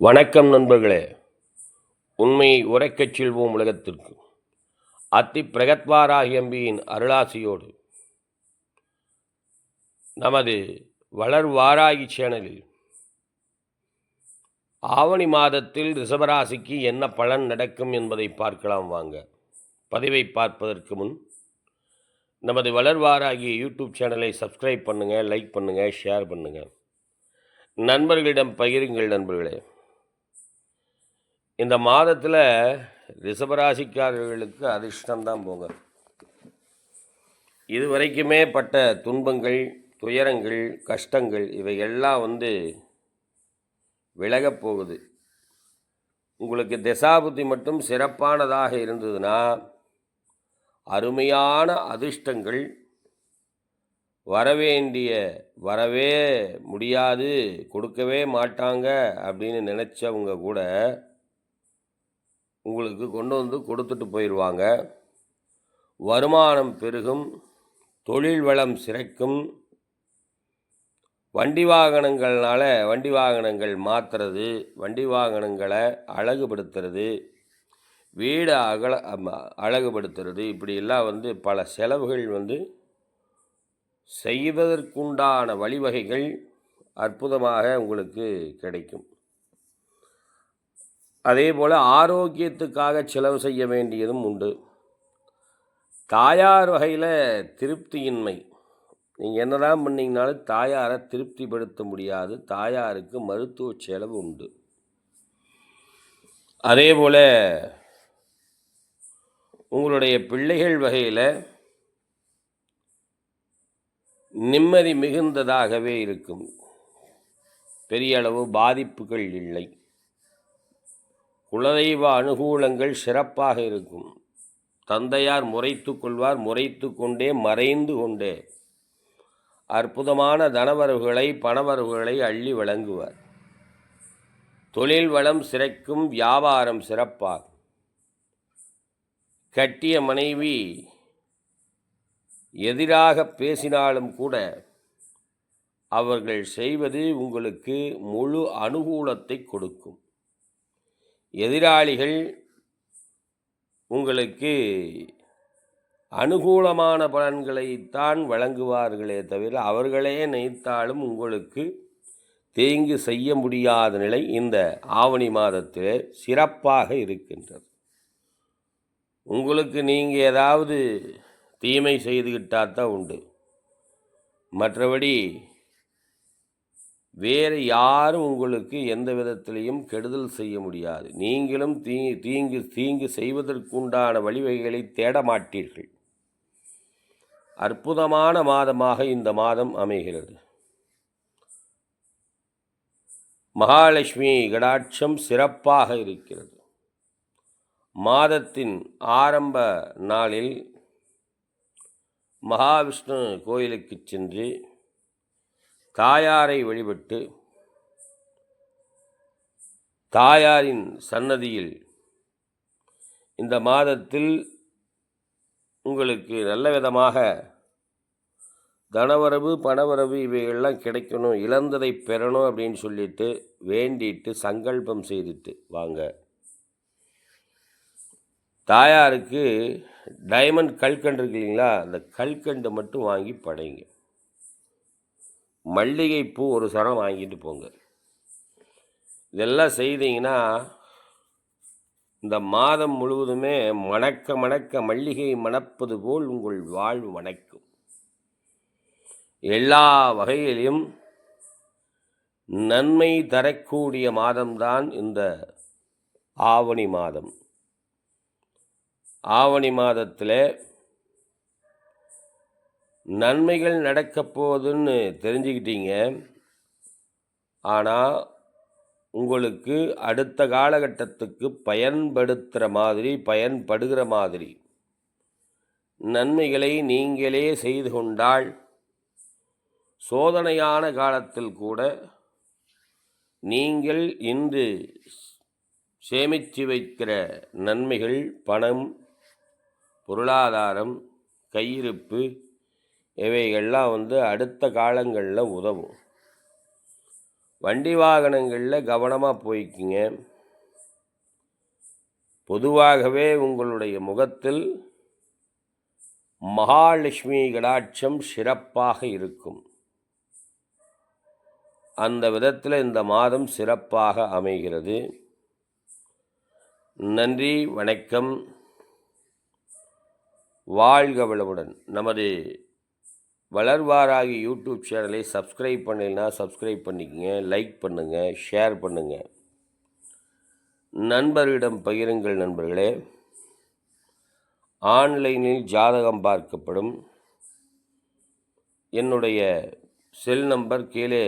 வணக்கம் நண்பர்களே. உண்மையை உரைக்கச் செல்வோம் உலகத்திற்கு. அத்தி பிரகத்வாரா எம்பியின் அருளாசியோடு நமது வளர் வாராகி சேனலில் ஆவணி மாதத்தில் ரிஷபராசிக்கு என்ன பலன் நடக்கும் என்பதை பார்க்கலாம் வாங்க. பதிவை பார்ப்பதற்கு முன் நமது வளர்வாராகிய யூடியூப் சேனலை சப்ஸ்கிரைப் பண்ணுங்கள் லைக் பண்ணுங்கள் ஷேர் பண்ணுங்கள் நண்பர்களிடம் பகிருங்கள் நண்பர்களே. இந்த மாதத்தில் ரிஷபராசிக்காரர்களுக்கு அதிர்ஷ்டம்தான் போங்க. இது வரைக்குமே பட்ட துன்பங்கள் துயரங்கள் கஷ்டங்கள் இவை எல்லாம் வந்து விலகப் போகுது. உங்களுக்கு திசாபுத்தி மட்டும் சிறப்பானதாக இருந்ததுன்னா அருமையான அதிர்ஷ்டங்கள் வரவேண்டிய வரவே முடியாது கொடுக்கவே மாட்டாங்க அப்படின்னு நினச்சவங்க கூட உங்களுக்கு கொண்டு வந்து கொடுத்துட்டு போயிடுவாங்க வருமானம் பெருகும் தொழில் வளம் சிறைக்கும். வண்டி வாகனங்கள்னால வண்டி வாகனங்கள் மாற்றுறது வண்டி வாகனங்களை அழகுபடுத்துறது வீடு அகல அழகுபடுத்துறது இப்படியெல்லாம் வந்து பல செலவுகள் வந்து செய்வதற்குண்டான வழிவகைகள் அற்புதமாக உங்களுக்கு கிடைக்கும். அதே போல் ஆரோக்கியத்துக்காக செலவு செய்ய வேண்டியதும் உண்டு. தாயார் வகையில் திருப்தியின்மை. நீங்கள் என்னதான் பண்ணிங்கனாலும் தாயாரை திருப்திப்படுத்த முடியாது. தாயாருக்கு மருத்துவ செலவு உண்டு. அதே போல் உங்களுடைய பிள்ளைகள் வகையில் நிம்மதி மிகுந்ததாகவே இருக்கும். பெரிய அளவு பாதிப்புகள் இல்லை. குலதெய்வ அனுகூலங்கள் சிறப்பாக இருக்கும். தந்தையார் முறைத்து கொள்வார் முறைத்து கொண்டே மறைந்து கொண்டே அற்புதமான தனவரவுகளை பணவரவுகளை அள்ளி வழங்குவார். தொழில் வளம் சிறைக்கும் வியாபாரம் சிறப்பாகும். கட்டிய மனைவி எதிராக பேசினாலும் கூட அவர்கள் செய்வது உங்களுக்கு முழு அனுகூலத்தை கொடுக்கும். எதிராளிகள் உங்களுக்கு அனுகூலமான பலன்களைத்தான் வழங்குவார்களே தவிர அவர்களே நினைத்தாலும் உங்களுக்கு தீங்கு செய்ய முடியாத நிலை இந்த ஆவணி மாதத்திலே சிறப்பாக இருக்கின்றது. உங்களுக்கு நீங்கள் ஏதாவது தீமை செய்துக்கிட்டால் தான் உண்டு. மற்றபடி வேறு யாரும் உங்களுக்கு எந்த விதத்திலையும் கெடுதல் செய்ய முடியாது. நீங்களும் தீ தீங்கு தீங்கு செய்வதற்குண்டான வழிவகைகளை தேட மாட்டீர்கள். அற்புதமான மாதமாக இந்த மாதம் அமைகிறது. மகாலட்சுமி கடாட்சம் சிறப்பாக இருக்கிறது. மாதத்தின் ஆரம்ப நாளில் மகாவிஷ்ணு கோயிலுக்கு சென்று தாயாரை வழிபட்டு தாயாரின் சன்னதியில் இந்த மாதத்தில் உங்களுக்கு நல்ல விதமாக தனவரவு பணவரவு இவைகள்லாம் கிடைக்கணும் இழந்ததை பெறணும் அப்படின்னு சொல்லிட்டு வேண்டிட்டு சங்கல்பம் செய்துட்டு வாங்க. தாயாருக்கு டைமண்ட் கல்கண்டு இருக்கு இல்லைங்களா? அந்த கல்கண்டு மட்டும் வாங்கி படைங்க. மல்லிகைப்பூ ஒரு சரம் வாங்கிட்டு போங்க. இதெல்லாம் செய்தீங்கன்னா இந்த மாதம் முழுவதுமே மணக்க மணக்க மல்லிகை மணப்பது போல் உங்கள் வாழ்வு மணக்கும். எல்லா வகையிலும் நன்மை தரக்கூடிய மாதம்தான் இந்த ஆவணி மாதம். ஆவணி மாதத்தில் நன்மைகள் நடக்கப் போகுதுன்னு தெரிஞ்சுக்கிட்டீங்க. ஆனால் உங்களுக்கு அடுத்த காலகட்டத்துக்கு பயன்படுத்துகிற மாதிரி பயன்படுகிற மாதிரி நன்மைகளை நீங்களே செய்து கொண்டால் சோதனையான காலத்தில் கூட நீங்கள் இன்று சேமித்து வைக்கிற நன்மைகள் பணம் பொருளாதாரம் கையிருப்பு இவைகள்லாம் வந்து அடுத்த காலங்களில் உதவும். வண்டி வாகனங்களில் கவனமாக போய்க்குங்க. பொதுவாகவே உங்களுடைய முகத்தில் மகாலட்சுமி கடாட்சம் சிறப்பாக இருக்கும். அந்த விதத்தில் இந்த மாதம் சிறப்பாக அமைகிறது. நன்றி வணக்கம். வாழ்க வளமுடன். நமது வளர்வாராகி யூடியூப் சேனலை சப்ஸ்கிரைப் பண்ணலைன்னா சப்ஸ்கிரைப் பண்ணிக்கங்க லைக் பண்ணுங்கள் ஷேர் பண்ணுங்கள் நண்பர்களிடம் பகிருங்கள் நண்பர்களே. ஆன்லைனில் ஜாதகம் பார்க்கப்படும். என்னுடைய செல் நம்பர் கீழே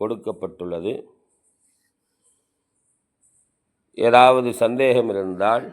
கொடுக்கப்பட்டுள்ளது. ஏதாவது சந்தேகம் இருந்தால்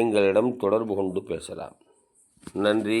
எங்களிடம் தொடர்பு கொண்டு பேசலாம். நன்றி.